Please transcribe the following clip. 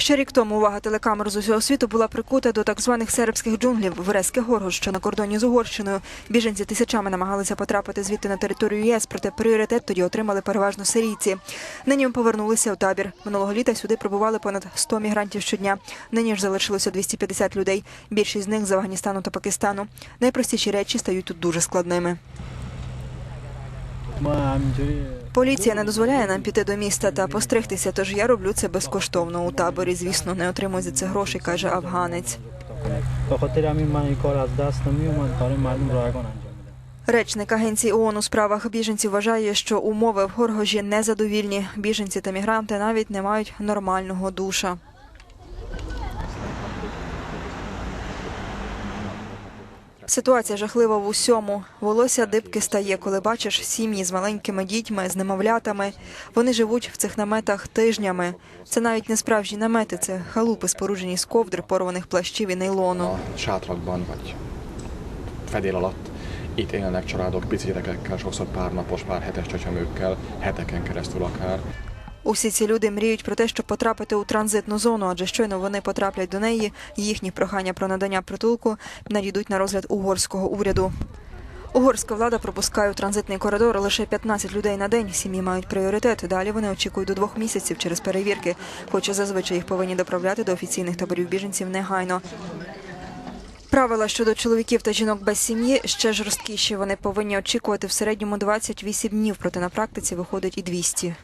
Ще рік тому увага телекамер з усього світу була прикута до так званих сербських джунглів Вереське Горго, що на кордоні з Угорщиною. Біженці тисячами намагалися потрапити звідти на територію ЄС, проте пріоритет тоді отримали переважно сирійці. Нині повернулися у табір. Минулого літа сюди прибували понад 100 мігрантів щодня. Нині ж залишилося 250 людей. Більшість з них з Афганістану та Пакистану. Найпростіші речі стають тут дуже складними. Поліція не дозволяє нам піти до міста та постригтися, тож я роблю це безкоштовно у таборі. Звісно, не отримую за це гроші, каже афганець. Речник агенції ООН у справах біженців вважає, що умови в Горгожі незадовільні. Біженці та мігранти навіть не мають нормального душа. Ситуація жахлива в усьому. Волосся дибки стає, коли бачиш сім'ї з маленькими дітьми, з немовлятами. Вони живуть в цих наметах тижнями. Це навіть не справжні намети, це халупи, споруджені з ковдр, порваних плащів і нейлону. Itt élnek családok pici gyerekekkel, sokszor pár napos, pár hetes csecsemőkkel, heteken. Усі ці люди мріють про те, щоб потрапити у транзитну зону, адже щойно вони потраплять до неї, їхні прохання про надання притулку надійдуть на розгляд угорського уряду. Угорська влада пропускає у транзитний коридор лише 15 людей на день. Сім'ї мають пріоритет. Далі вони очікують до двох місяців через перевірки, хоча зазвичай їх повинні доправляти до офіційних таборів біженців негайно. Правила щодо чоловіків та жінок без сім'ї ще жорсткіші. Вони повинні очікувати в середньому 28 днів, проте на практиці виходить і 200.